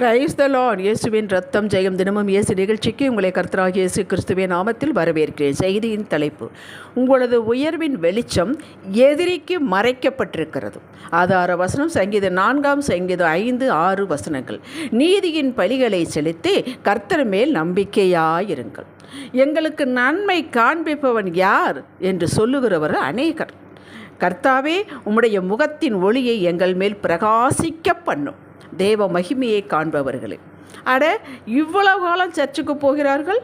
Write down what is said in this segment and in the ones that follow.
Praise the Lord இயேசுவின் ரத்தம் ஜெயம் தினமும் இயேசு நிகழ்ச்சிக்கு உங்களை கர்த்தராக இயேசு கிறிஸ்துவின் நாமத்தில் வரவேற்கிறேன். செய்தியின் தலைப்பு உங்களது உயர்வின் வெளிச்சம் எதிரிக்கு மறைக்கப்பட்டிருக்கிறது. ஆதார வசனம் சங்கீத நான்காம் சங்கீதம் ஐந்து ஆறு வசனங்கள். நீதியின் பலிகளை செலுத்தி கர்த்தர் மேல் நம்பிக்கையாயிருங்கள். எங்களுக்கு நன்மை காண்பிப்பவன் யார் என்று சொல்லுகிறவர் அநேகர். கர்த்தாவே உம்முடைய முகத்தின் ஒளியை எங்கள் மேல் பிரகாசிக்க பண்ணும். தேவ மகிமையை காண்பவர்களே. அட இவ்வளவு காலம் சர்ச்சுக்கு போகிறார்கள்?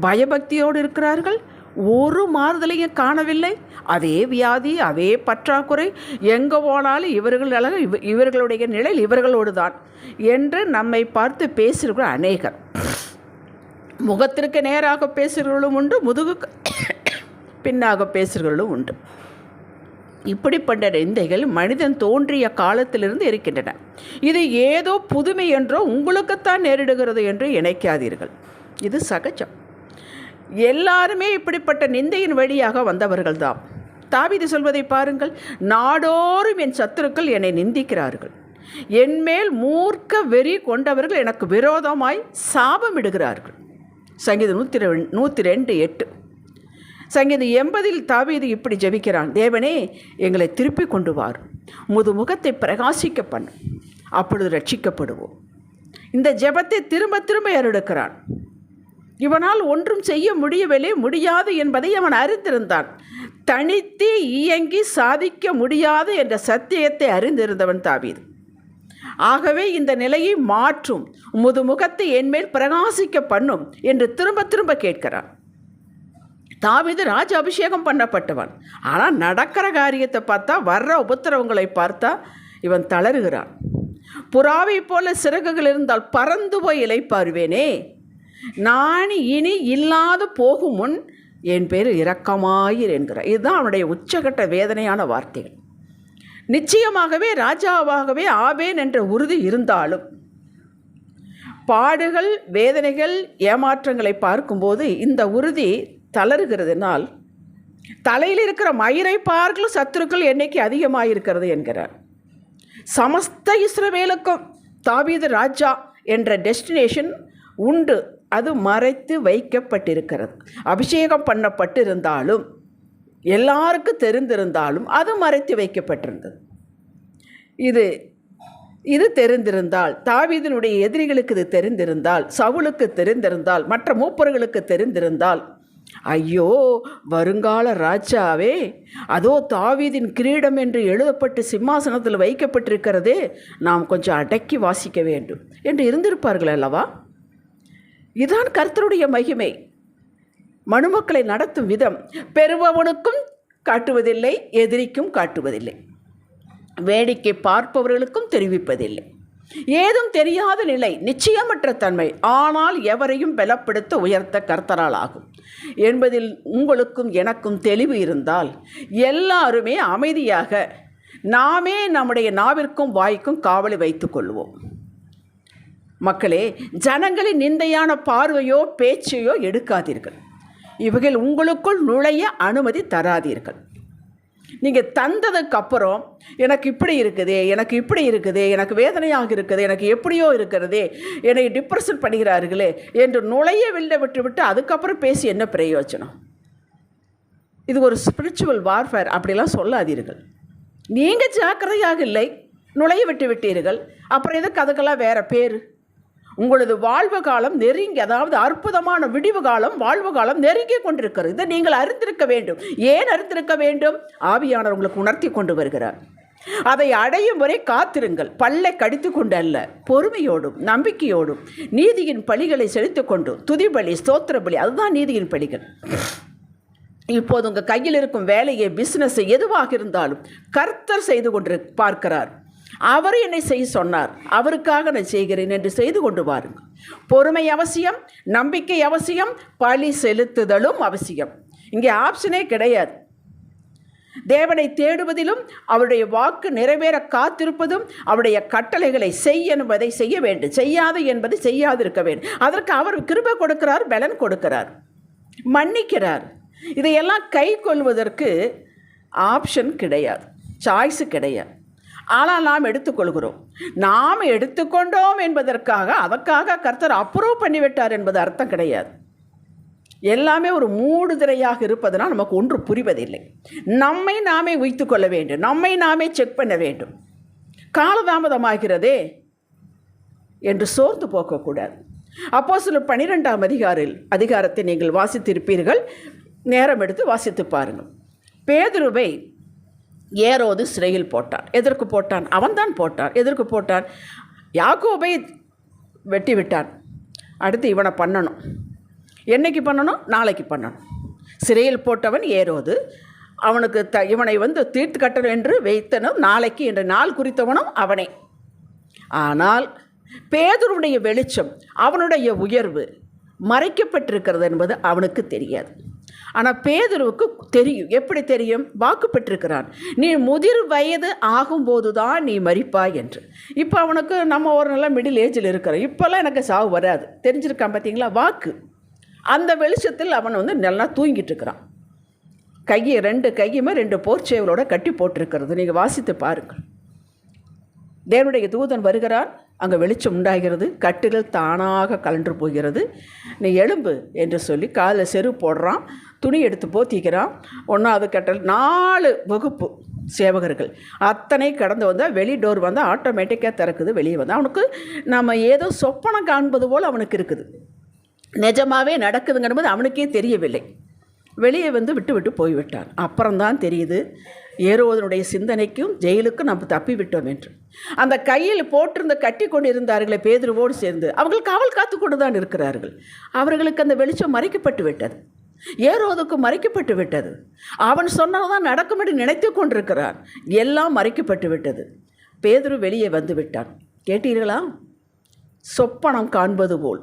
பயபக்தியோடு இருக்கிறார்கள்? ஒரு மாறுதலையும் காணவில்லை. அதே வியாதி அதே பற்றாக்குறை. எங்கே போனாலும் இவர்கள் அழகு இவ இவர்களுடைய நிலையில் இவர்களோடு தான் என்று நம்மை பார்த்து பேசுகிற அநேகர். முகத்திற்கு நேராக பேசுகிறவர்களும் உண்டு முதுகு பின்னாக பேசுகிறவர்களும் உண்டு. இப்படிப்பட்ட நிந்தைகள் மனிதன் தோன்றிய காலத்திலிருந்து இருக்கின்றன. இது ஏதோ புதுமை என்றோ உங்களுக்குத்தான் நேரிடுகிறது என்று நினைக்காதீர்கள். இது சகஜம். எல்லாருமே இப்படிப்பட்ட நிந்தையின் வழியாக வந்தவர்கள்தான் தாவிது சொல்வதை பாருங்கள் நாடோறும் என் சத்துருக்கள் என்னை நிந்திக்கிறார்கள். என்மேல் மூர்க்க வெறி கொண்டவர்கள் எனக்கு விரோதமாய் சாபமிடுகிறார்கள். சங்கீதம் நூற்றி நூற்றி ரெண்டு எட்டு. சங்கீதம் எண்பதில் தாவீது இப்படி ஜெபிக்கிறான் தேவனே எங்களை திருப்பி கொண்டு வார் முது முகத்தை பிரகாசிக்க பண்ணும் அப்பொழுது ரட்சிக்கப்படுவோம் இந்த ஜெபத்தை திரும்ப திரும்ப ஏறெடுக்கிறான். இவனால் ஒன்றும் செய்ய முடியவில்லை முடியாது என்பதை அவன் அறிந்திருந்தான். தனித்து இயங்கி சாதிக்க முடியாது என்ற சத்தியத்தை அறிந்திருந்தவன் தாவீது. ஆகவே இந்த நிலையை மாற்றும். முது முகத்தை என்மேல் பிரகாசிக்க பண்ணும் என்று திரும்ப திரும்ப கேட்கிறான். தாவிது ராஜ அபிஷேகம் பண்ணப்பட்டவன். ஆனால் நடக்கிற காரியத்தை பார்த்தா வர்ற உபத்திரவங்களை பார்த்தா இவன் தளருகிறான். புறாவை போல சிறகுகள் இருந்தால் பறந்து போய் இலைப்பாருவேனே நான் இனி இல்லாது போகும் முன் என் பேர் இரக்கமாயிர் என்கிறார். இதுதான் அவனுடைய உச்சகட்ட வேதனையான வார்த்தைகள். நிச்சயமாகவே ராஜாவாகவே ஆவேன் என்ற உறுதி இருந்தாலும் பாடுகள் வேதனைகள் ஏமாற்றங்களை பார்க்கும்போது இந்த உறுதி தளருகிறதுனால் தலையில் இருக்கிற மயிரை பார்க்கலும் சத்துருக்கள் எண்ணிக்கை அதிகமாக இருக்கிறது என்கிறார். சமஸ்த இஸ்ரவேலுக்கும் தாவீது ராஜா என்ற டெஸ்டினேஷன் உண்டு. அது மறைத்து வைக்கப்பட்டிருக்கிறது. அபிஷேகம் பண்ணப்பட்டிருந்தாலும் எல்லாருக்கும் தெரிந்திருந்தாலும் அது மறைத்து வைக்கப்பட்டிருந்தது. இது இது தெரிந்திருந்தால் தாவீதனுடைய எதிரிகளுக்கு இது தெரிந்திருந்தால் சவுலுக்கு தெரிந்திருந்தால் மற்ற மூப்பர்களுக்கு தெரிந்திருந்தால் ஐயோ வருங்கால ராஜாவே அதோ தாவீதின் கிரீடம் என்று எழுதப்பட்டு சிம்மாசனத்தில் வைக்கப்பட்டிருக்கிறதே நாம் கொஞ்சம் அடக்கி வாசிக்க வேண்டும் என்று இருந்திருப்பார்கள் அல்லவா? இதுதான் கர்த்தருடைய மகிமை. மனுமக்களை நடத்தும் விதம் பெறுபவனுக்கும் காட்டுவதில்லை எதிரிக்கும் காட்டுவதில்லை. வேடிக்கை பார்ப்பவர்களுக்கும் தெரிவிப்பதில்லை. ஏதும் தெரியாத நிலை நிச்சயமற்ற தன்மை ஆனால் எவரையும் பலப்படுத்த உயர்த்த கர்த்தரால் ஆகும். என்பதில் உங்களுக்கும் எனக்கும் தெளிவு இருந்தால் எல்லாருமே அமைதியாக நாமே நம்முடைய நாவிற்கும் வாய்க்கும் காவலை வைத்து கொள்வோம். மக்களே ஜனங்களின் நிந்தையான பார்வையோ பேச்சையோ எடுக்காதீர்கள். இவைகள் உங்களுக்குள் நுழைய அனுமதி தராதீர்கள். நீங்கள் தந்ததுக்கு அப்புறம் எனக்கு இப்படி இருக்குதே எனக்கு இப்படி இருக்குதே எனக்கு வேதனையாக இருக்குது எனக்கு எப்படியோ இருக்கிறதே என்னை டிப்ரெஷன் பண்ணுகிறார்களே என்று நுழைய வெளில விட்டு விட்டு அதுக்கப்புறம் பேசி என்ன பிரயோஜனம்? இது ஒரு ஸ்பிரிச்சுவல் வார்ஃபேர் அப்படிலாம் சொல்லாதீர்கள். நீங்கள் ஜாக்கிரதையாக இல்லை நுழைய விட்டு விட்டீர்கள். அப்புறம் எதுக்கு அதுக்கெல்லாம் வேறு பேர்? உங்களது வாழ்வு காலம் நெருங்கி அதாவது அற்புதமான விடிவு காலம் வாழ்வு காலம் நெருங்கி கொண்டிருக்கிறது. இதை நீங்கள் அறிந்திருக்க வேண்டும். ஏன் அறிந்திருக்க வேண்டும்? ஆவியானவர் உங்களுக்கு உணர்த்தி கொண்டு வருகிறார். அதை அடையும் வரை காத்திருங்கள். பல்லை கடித்து கொண்டு அல்ல. பொறுமையோடும் நம்பிக்கையோடும் நீதியின் பலிகளை செலுத்து கொண்டு. துதிபலி ஸ்தோத்திர பலி அதுதான் நீதியின் பலிகள். இப்போது உங்கள் கையில் இருக்கும் வேலையை பிஸ்னஸ் எதுவாக இருந்தாலும் கர்த்தர் செய்து கொண்டு பார்க்கிறார். அவர் என்னை செய்ய சொன்னார். அவருக்காக நான் செய்கிறேன் என்று செய்து கொண்டு வாருங்கள். பொறுமை அவசியம் நம்பிக்கை அவசியம் பழி செலுத்துதலும் அவசியம். இங்கே ஆப்ஷனே கிடையாது. தேவனை தேடுவதிலும் அவருடைய வாக்கு நிறைவேற காத்திருப்பதும் அவருடைய கட்டளைகளை செய் என்பதை செய்ய வேண்டும். செய்யாது என்பதை செய்யாதிருக்க வேண்டும். அதற்கு அவர் கிருப கொடுக்கிறார் பலன் கொடுக்கிறார். மன்னிக்கிறார். இதையெல்லாம் கை கொள்வதற்கு ஆப்ஷன் கிடையாது. சாய்ஸு கிடையாது. ஆனால் நாம் எடுத்துக்கொள்கிறோம். நாம் எடுத்துக்கொண்டோம் என்பதற்காக அதற்காக கர்த்தர் அப்ரூவ் பண்ணிவிட்டார் என்பது அர்த்தம் கிடையாது. எல்லாமே ஒரு மூடுதிரையாக இருப்பதனால் நமக்கு ஒன்று புரிவதில்லை. நம்மை நாமே வைத்துக்கொள்ள கொள்ள வேண்டும். நம்மை நாமே செக் பண்ண வேண்டும். காலதாமதமாகிறதே என்று சோர்ந்து போக்கக்கூடாது. அப்போ சில பனிரெண்டாம் அதிகாரில் அதிகாரத்தை நீங்கள் வாசித்திருப்பீர்கள். நேரம் எடுத்து வாசித்து பாருங்கள். பேதுருவை ஏரோது சிறையில் போட்டான். எதற்கு போட்டான்? அவன்தான் போட்டான். எதற்கு போட்டான்? யாக்கோபை வெட்டி விட்டான் அடுத்து இவனை பண்ணணும். என்னைக்கு பண்ணணும்? நாளைக்கு பண்ணணும். சிறையில் போட்டவன் ஏரோது. அவனுக்கு த இவனை வந்து தீர்த்து கட்டணும் என்று வைத்தனும் நாளைக்கு என்ற நாள் குறித்தவனும் அவனே. ஆனால் பேதருடைய வெளிச்சம் அவனுடைய உயர்வு மறைக்கப்பட்டிருக்கிறது என்பது அவனுக்கு தெரியாது. ஆனால் பேதுருவுக்கு தெரியும். எப்படி தெரியும்? வாக்கு பெற்றிருக்கிறான். நீ முதிர் வயது ஆகும்போது தான் நீ மறிப்பாய் என்று. இப்போ அவனுக்கு நம்ம ஒரு நல்ல மிடில் ஏஜில் இருக்கிறோம். இப்போல்லாம் எனக்கு சாவு வராது. தெரிஞ்சிருக்கான் பார்த்தீங்களா வாக்கு. அந்த வெளிச்சத்தில் அவன் வந்து நல்லா தூங்கிட்டு இருக்கிறான். கையை ரெண்டு கையுமே ரெண்டு போர்ச்சேவலோட கட்டி போட்டிருக்கிறது. நீங்கள் வாசித்து பாருங்கள். தேவனுடைய தூதன் வருகிறான். அங்கே வெளிச்சம் உண்டாகிறது. கட்டுகள் தானாக கலன்று போகிறது. நீ எலும்பு என்று சொல்லி காலில் செரு போடுறான். துணி எடுத்து போத்திக்கிறான். ஒன்றாவது கட்டல் நாலு வகுப்பு சேவகர்கள். அத்தனை கடந்து வந்தால் வெளி டோர் வந்தால் ஆட்டோமேட்டிக்காக திறக்குது வெளியே வந்தால் அவனுக்கு நம்ம ஏதோ சொப்பனம் காண்பது போல் அவனுக்கு இருக்குது. நிஜமாகவே நடக்குதுங்கிறபோது அவனுக்கே தெரியவில்லை. வெளியே வந்து விட்டு விட்டு போய்விட்டான். அப்புறம்தான் தெரியுது ஏறுவதனுடைய சிந்தனைக்கும் ஜெயிலுக்கும் நம்ம தப்பி விட்டோம் என்று. அந்த கையில் போட்டிருந்த கட்டி கொண்டு இருந்தார்களே பேதுருவோடு சேர்ந்து அவர்கள் காவல் காத்து கொண்டு தான் இருக்கிறார்கள். அவர்களுக்கு அந்த வெளிச்சம் மறைக்கப்பட்டு விட்டது. ஏறுவதற்கு மறைக்கப்பட்டு விட்டது. அவன் சொன்னதான் நடக்கும் என்று நினைத்து கொண்டிருக்கிறான். எல்லாம் மறைக்கப்பட்டு விட்டது. பேதுரு வெளியே வந்து விட்டான். கேட்டீர்களா? சொப்பனம் காண்பது போல்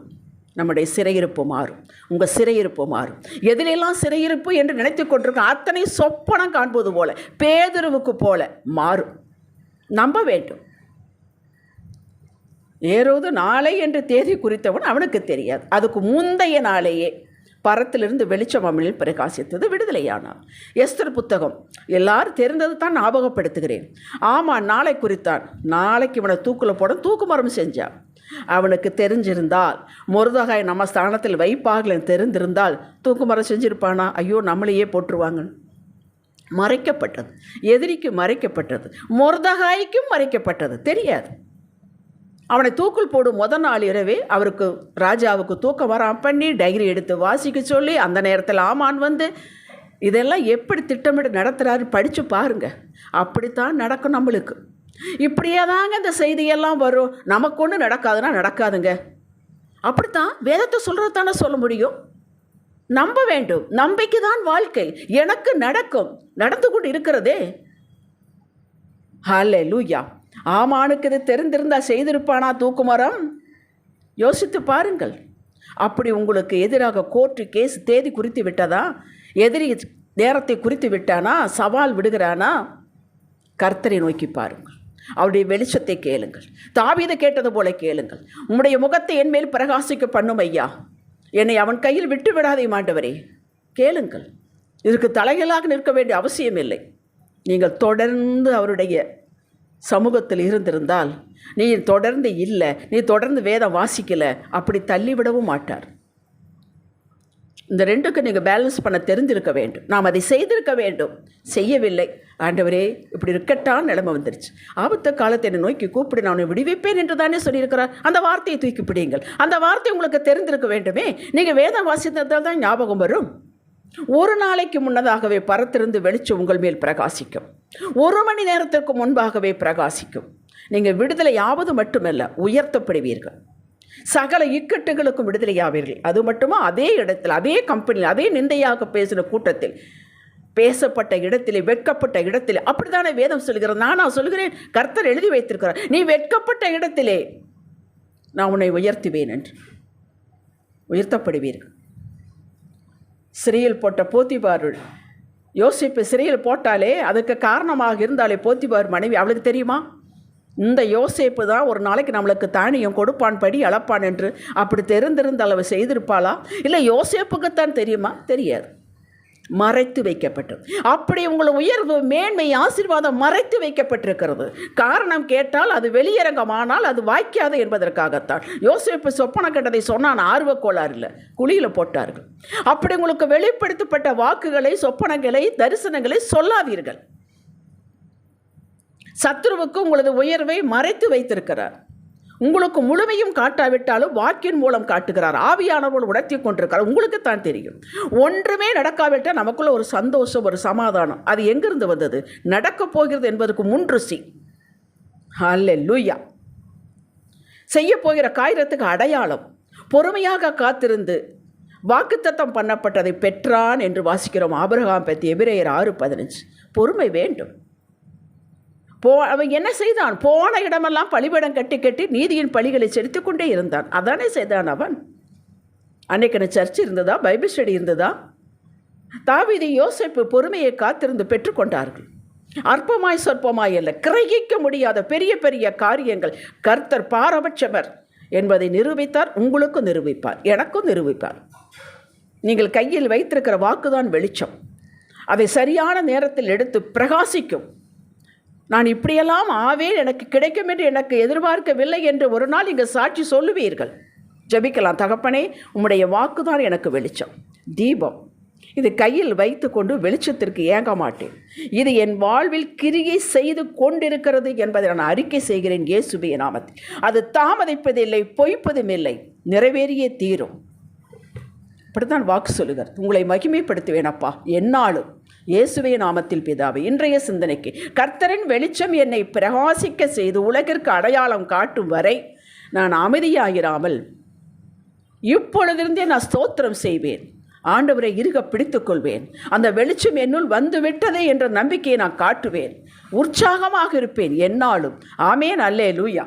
நம்முடைய சிறையிருப்பு மாறும். உங்கள் சிறையிருப்பு மாறும். எதிலெல்லாம் சிறையிருப்பு என்று நினைத்து கொண்டிருக்கோம் அத்தனை சொப்பனம் காண்பது போல பேதுருவுக்கு போல மாறும். நம்ப வேண்டும். ஏறோது நாளை என்று தேதி குறித்தவன் அவனுக்கு தெரியாது. அதுக்கு முந்தைய நாளையே பரத்திலிருந்து வெளிச்சம் அமிழில் பிரகாசித்தது விடுதலையானார் எஸ்தர் புத்தகம் எல்லாரும் தெரிந்தது தான் ஞாபகப்படுத்துகிறேன். ஆமாம் நாளை குறித்தான். நாளைக்கு இவனை தூக்கில் போட தூக்கு மரம் செஞ்சான். அவனுக்கு தெரிஞ்சிருந்தால் முருதகாய் நம்ம ஸ்தானத்தில் வைப்பாகலன்னு தெரிந்திருந்தால் தூக்கு மரம் செஞ்சிருப்பானா? ஐயோ நம்மளையே போட்டுருவாங்க மறைக்கப்பட்டது. எதிரிக்கு மறைக்கப்பட்டது. முருதகாய்க்கும் மறைக்கப்பட்டது. தெரியாது. அவனை தூக்கில் போடும் முத நாள் இரவே அவருக்கு ராஜாவுக்கு தூக்கம் வராம பண்ணி டைரி எடுத்து வாசிக்க சொல்லி அந்த நேரத்தில் ஆமான் வந்து இதெல்லாம் எப்படி திட்டமிட்டு நடத்துகிறாரு படித்து பாருங்க. அப்படித்தான் நடக்கும் நம்மளுக்கு. இப்படியே தாங்க இந்த செய்தியெல்லாம் வரும். நமக்கு ஒன்று நடக்காதுன்னா நடக்காதுங்க. அப்படித்தான் வேதத்தை சொல்கிறது தானே சொல்ல முடியும்? நம்ப வேண்டும். நம்பிக்கை தான் வாழ்க்கை. எனக்கு நடக்கும். நடந்து கொண்டு இருக்கிறதே. ஹலே லூயா ஆமானுக்கு இது தெரிந்திருந்தா செய்திருப்பானா தூக்குமரம் யோசித்து பாருங்கள். அப்படி உங்களுக்கு எதிராக கோர்ட்டு கேஸ் தேதி குறித்து விட்டதா? எதிரி நேரத்தை குறித்து விட்டானா? சவால் விடுகிறானா? கர்த்தரை நோக்கி பாருங்கள். அவருடைய வெளிச்சத்தை கேளுங்கள். தாவீதை கேட்டது போல கேளுங்கள். உம்முடைய முகத்தை என் மேல் பிரகாசிக்க பண்ணும் ஐயா. என்னை அவன் கையில் விட்டு விடாதே மாண்டவரே. கேளுங்கள். இதற்கு தலைகளாக நிற்க வேண்டிய அவசியம் இல்லை நீங்கள் தொடர்ந்து அவருடைய சமூகத்தில் இருந்திருந்தால் நீ தொடர்ந்து இல்லை நீ தொடர்ந்து வேதம் வாசிக்கலை அப்படி தள்ளிவிடவும் மாட்டார். இந்த ரெண்டுக்கும் நீங்கள் பேலன்ஸ் பண்ண தெரிந்திருக்க வேண்டும். நாம் அதை செய்திருக்க வேண்டும். செய்யவில்லை. ஆண்டவரே இப்படி இருக்கட்டான் நிலைமை வந்துருச்சு. ஆபத்த காலத்தை என்னை நோக்கி கூப்பிடு நான் உன்னை விடுவிப்பேன் என்று தானே சொல்லியிருக்கிறார். அந்த வார்த்தையை தூக்கி பிடிங்கள் அந்த வார்த்தை உங்களுக்கு தெரிந்திருக்க வேண்டுமே. நீங்கள் வேதம் வாசித்ததால் தான் ஞாபகம் வரும். ஒரு நாளைக்கு முன்னதாகவே பரத்திருந்து வெளிச்சம் உங்கள் மேல் பிரகாசிக்கும். ஒரு மணி நேரத்திற்கு முன்பாகவே பிரகாசிக்கும். நீங்கள் விடுதலையாவது மட்டுமல்ல உயர்த்தப்படுவீர்கள். சகல இக்கட்டுகளுக்கும் விடுதலையாவீர்கள். அது மட்டுமா? அதே இடத்தில் அதே கம்பெனியில் அதே நிந்தையாக பேசின கூட்டத்தில் பேசப்பட்ட இடத்திலே வெட்கப்பட்ட இடத்திலே. அப்படித்தானே வேதம் சொல்கிறது நானா சொல்கிறேன் கர்த்தர் எழுதி வைத்திருக்கிறார். நீ வெட்கப்பட்ட இடத்திலே நான் உன்னை உயர்த்துவேன் என்று. உயர்த்தப்படுவீர்கள். சிறையில் போட்ட போத்திபாருள். யோசிப்பு சிறையில் போட்டாலே அதுக்கு காரணமாக இருந்தாலே போத்திபார் மனைவி. அவளுக்கு தெரியுமா? இந்த யோசேப்பு தான் ஒரு நாளைக்கு நம்மளுக்கு தானியம் கொடுப்பான் படி அளப்பான் என்று அப்படி தெரிந்திருந்த அளவு செய்திருப்பாளா? இல்லை யோசேப்புக்குத்தான் தெரியுமா? தெரியாது. மறைத்து வைக்கப்பட்டது. அப்படி உங்கள் உயர்வு மேன்மை ஆசீர்வாதம் மறைத்து வைக்கப்பட்டிருக்கிறது. காரணம் கேட்டால் அது வெளியரங்கமானால் அது வாய்க்காது என்பதற்காகத்தான். யோசிப்பு சொப்பன கண்டதை சொன்னான் ஆர்வக்கோளாறு இல்லை குழியில் போட்டார்கள். அப்படி உங்களுக்கு வெளிப்படுத்தப்பட்ட வாக்குகளை சொப்பனங்களை தரிசனங்களை சொல்லாதீர்கள். சத்ருவுக்கு உங்களது உயர்வை மறைத்து வைத்திருக்கிறார். உங்களுக்கு முழுமையும் காட்டாவிட்டாலும் வாக்கின் மூலம் காட்டுகிறார். ஆவியானவர்கள் உணர்த்தி கொண்டிருக்கிறார். உங்களுக்கு தான் தெரியும். ஒன்றுமே நடக்காவிட்டால் நமக்குள்ள ஒரு சந்தோஷம் ஒரு சமாதானம். அது எங்கிருந்து வந்தது? நடக்கப் போகிறது என்பதற்கு முன்ருசி அல்ல லூயா செய்ய போகிற காயிரத்துக்கு அடையாளம். பொறுமையாக காத்திருந்து வாக்குத்தத்தம் பண்ணப்பட்டதை பெற்றான் என்று வாசிக்கிறோம். ஆபிரகாம் பற்றி எபிரேயர் ஆறு பதினஞ்சு. பொறுமை வேண்டும். போ அவன் என்ன செய்தான்? போன இடமெல்லாம் பழிபடம் கட்டி கட்டி நீதியின் பழிகளை செலுத்தி கொண்டே இருந்தான். அதானே செய்தான் அவன்? அன்னைக்கு சர்ச் இருந்ததா? பைபிள் ஸ்டடி இருந்ததா? தாவிதி யோசிப்பு பொறுமையை காத்திருந்து பெற்றுக்கொண்டார்கள் அற்பமாய் சொற்பமாய் அல்ல கிரகிக்க முடியாத பெரிய பெரிய காரியங்கள். கர்த்தர் பாரபட்சமர் என்பதை நிரூபித்தார் உங்களுக்கும் நிரூபிப்பார் எனக்கும் நிரூபிப்பார். நீங்கள் கையில் வைத்திருக்கிற வாக்குதான் வெளிச்சம். அதை சரியான நேரத்தில் எடுத்து பிரகாசிக்கும். நான் இப்படியெல்லாம் ஆவேன் எனக்கு கிடைக்கும் என்று எனக்கு எதிர்பார்க்கவில்லை என்று ஒரு நாள் இங்கே சாட்சி சொல்லுவீர்கள். ஜெபிக்கலாம் தகப்பனே உம்முடைய வாக்குதான் எனக்கு வெளிச்சம். தீபம். இது கையில் வைத்துக்கொண்டு வெளிச்சத்திற்கு ஏங்க மாட்டேன். இது என் வாழ்வில் கிரியை செய்து கொண்டிருக்கிறது என்பதை நான் அறிக்கை செய்கிறேன் இயேசுபிய நாமத்தில். அது தாமதிப்பதில்லை பொய்ப்பதும் இல்லை நிறைவேறியே தீரும். இப்படித்தான் வாக்கு சொல்லுகிறது உங்களை மகிமைப்படுத்துவேன் அப்பா என்னாலும். இயேசுவே நாமத்தில் பிதாவே இன்றைய சிந்தனைக்கு. கர்த்தரின் வெளிச்சம் என்னை பிரகாசிக்க செய்து உலகிற்கு அடையாளம் காட்டும் வரை நான் அமைதியாயிராமல் இப்பொழுதிருந்தே நான் ஸ்தோத்திரம் செய்வேன். ஆண்டவரை இருக பிடித்துக்கொள்வேன் அந்த வெளிச்சம் என்னுள் வந்து விட்டதே என்ற நம்பிக்கையை நான் காட்டுவேன். உற்சாகமாக இருப்பேன் என்னாலும். ஆமேன் அல்லே லூயா